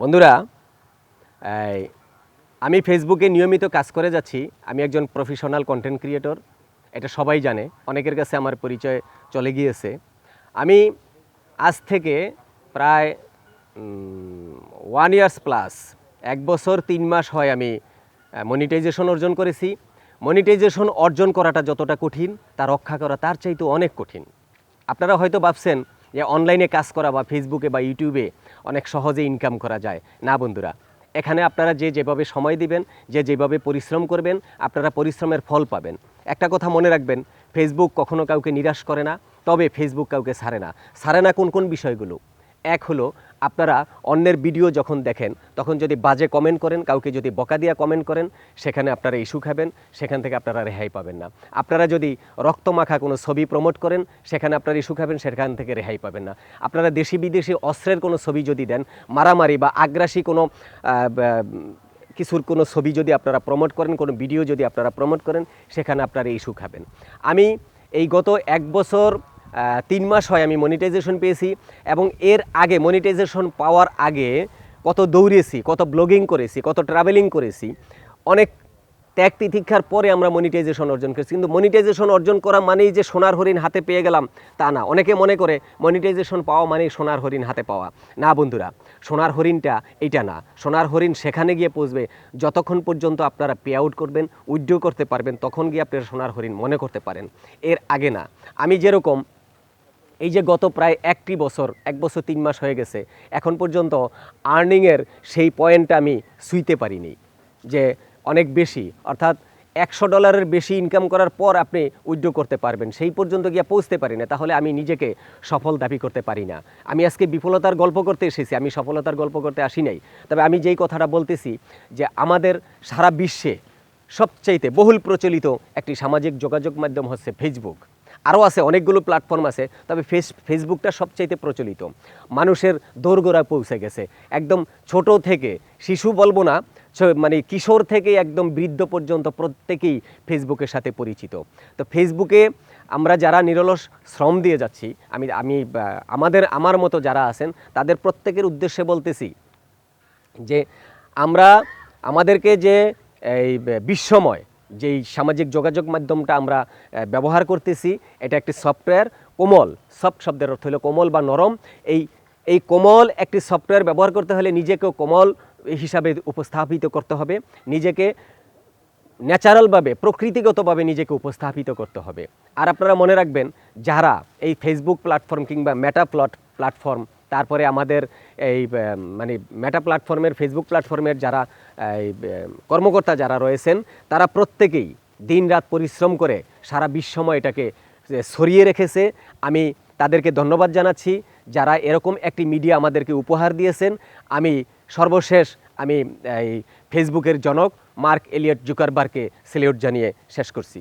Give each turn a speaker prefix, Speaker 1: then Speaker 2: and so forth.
Speaker 1: বন্ধুরা আমি ফেসবুকে নিয়মিত কাজ করে যাচ্ছি। আমি একজন প্রফেশনাল কন্টেন্ট ক্রিয়েটর এটা সবাই জানে, অনেকের কাছে আমার পরিচয় চলে গিয়েছে। আমি আজ থেকে প্রায় ওয়ান ইয়ার্স প্লাস এক বছর তিন মাস হয় আমি মনিটাইজেশন অর্জন করেছি। মনিটাইজেশন অর্জন করাটা যতটা কঠিন, তা রক্ষা করা তার চাইতে অনেক কঠিন। আপনারা হয়তো ভাবছেন যে অনলাইনে কাজ করা বা ফেসবুকে বা ইউটিউবে অনেক সহজে ইনকাম করা যায়। না বন্ধুরা, এখানে আপনারা যে যেভাবে সময় দিবেন, যে যেভাবে পরিশ্রম করবেন, আপনারা পরিশ্রমের ফল পাবেন। একটা কথা মনে রাখবেন ফেসবুক কখনো কাউকে নিরাশ করে না, তবে ফেসবুক কাউকে সারে না। সারে না কোন কোন বিষয়গুলো? এক হলো, আপনারা অন্যের ভিডিও যখন দেখেন, তখন যদি বাজে কমেন্ট করেন, কাউকে যদি বকা দিয়া কমেন্ট করেন, সেখানে আপনারা ইস্যু খাবেন সেখান থেকে আপনারা রেহাই পাবেন না। আপনারা যদি রক্তমাখা কোনো ছবি প্রমোট করেন, সেখানে আপনারা ইস্যু খাবেন সেখান থেকে রেহাই পাবেন না। আপনারা দেশি বিদেশি অস্ত্রের কোনো ছবি যদি দেন, মারামারি বা আগ্রাসী কোনো কিছুর কোনো ছবি যদি আপনারা প্রমোট করেন, কোনো ভিডিও যদি আপনারা প্রমোট করেন, সেখানে আপনারা ইস্যু খাবেন আমি এই গত এক বছর তিন মাস হয় আমি মনিটাইজেশন পেয়েছি এবং এর আগে মনিটাইজেশন পাওয়ার আগে কত দৌড়েছি, কত ব্লগিং করেছি, কত ট্রাভেলিং করেছি, অনেক ত্যাগ তিতিক্ষার পরে আমরা মনিটাইজেশন অর্জন করেছি। কিন্তু মনিটাইজেশন অর্জন করা মানেই যে সোনার হরিণ হাতে পেয়ে গেলাম, তা না। অনেকে মনে করে মনিটাইজেশন পাওয়া মানেই সোনার হরিণ হাতে পাওয়া। না বন্ধুরা, সোনার হরিণটা এটা না। সোনার হরিণ সেখানে গিয়ে পৌঁছবে। যতক্ষণ পর্যন্ত আপনারা পে আউট করবেন উইড্রো করতে পারবেন, তখন গিয়ে আপনারা সোনার হরিণ মনে করতে পারেন। এর আগে না। আমি যেরকম এই যে গত প্রায় একটি বছর, এক বছর তিন মাস হয়ে গেছে, এখন পর্যন্ত আর্নিংয়ের সেই পয়েন্টটা আমি সুইতে পারিনি। যে অনেক বেশি, অর্থাৎ একশো ডলারের বেশি ইনকাম করার পর আপনি উইথড্র করতে পারবেন। সেই পর্যন্ত গিয়ে পৌঁছতে পারি না, তাহলে আমি নিজেকে সফল দাবি করতে পারি না। আমি আজকে বিফলতার গল্প করতে এসেছি, আমি সফলতার গল্প করতে আসি নাই। তবে আমি যেই কথাটা বলতেছি, যে আমাদের সারা বিশ্বে সবচাইতে বহুল প্রচলিত একটি সামাজিক যোগাযোগ মাধ্যম হচ্ছে ফেসবুক আরও আছে, অনেকগুলো প্ল্যাটফর্ম আছে, তবে ফেস ফেসবুকটা সবচাইতে প্রচলিত। মানুষের দোরগোড়ায় পৌঁছে গেছে। একদম ছোট থেকে, শিশু বলব না মানে কিশোর থেকে একদম বৃদ্ধ পর্যন্ত প্রত্যেকেই ফেসবুকের সাথে পরিচিত। তো ফেসবুকে আমরা যারা নিরলস শ্রম দিয়ে যাচ্ছি, আমি আমি আমাদের, আমার মতো যারা আছেন, তাদের প্রত্যেকের উদ্দেশ্যে বলতেছি যে আমরা, আমাদেরকে যে এই বিশ্বময় যেই সামাজিক যোগাযোগ মাধ্যমটা আমরা ব্যবহার করতেছি, এটা একটি সফটওয়্যার, কোমল। সফট শব্দের অর্থ হলো কোমল বা নরম। এই এই কোমল একটি সফটওয়্যার ব্যবহার করতে হলে নিজেকেও কোমল হিসাবে উপস্থাপিত করতে হবে। নিজেকে ন্যাচারালভাবে, প্রকৃতিগতভাবে নিজেকে উপস্থাপিত করতে হবে। আর আপনারা মনে রাখবেন, যারা এই ফেসবুক প্ল্যাটফর্ম কিংবা মেটা প্লট প্ল্যাটফর্ম তারপরে আমাদের এই মানে মেটা প্ল্যাটফর্মের ফেসবুক প্ল্যাটফর্মের যারা এই, কর্মকর্তা যারা রয়েছেন তারা প্রত্যেকেই দিনরাত পরিশ্রম করে সারা বিশ্বময় এটাকে যে ছড়িয়ে রেখেছে। আমি তাদেরকে ধন্যবাদ জানাচ্ছি। যারা এরকম একটি মিডিয়া আমাদেরকে উপহার দিয়েছেন আমি সর্বশেষ আমি এই ফেসবুকের জনক মার্ক এলিয়ট জুকারবার্গকে সেলিউট জানিয়ে শেষ করছি।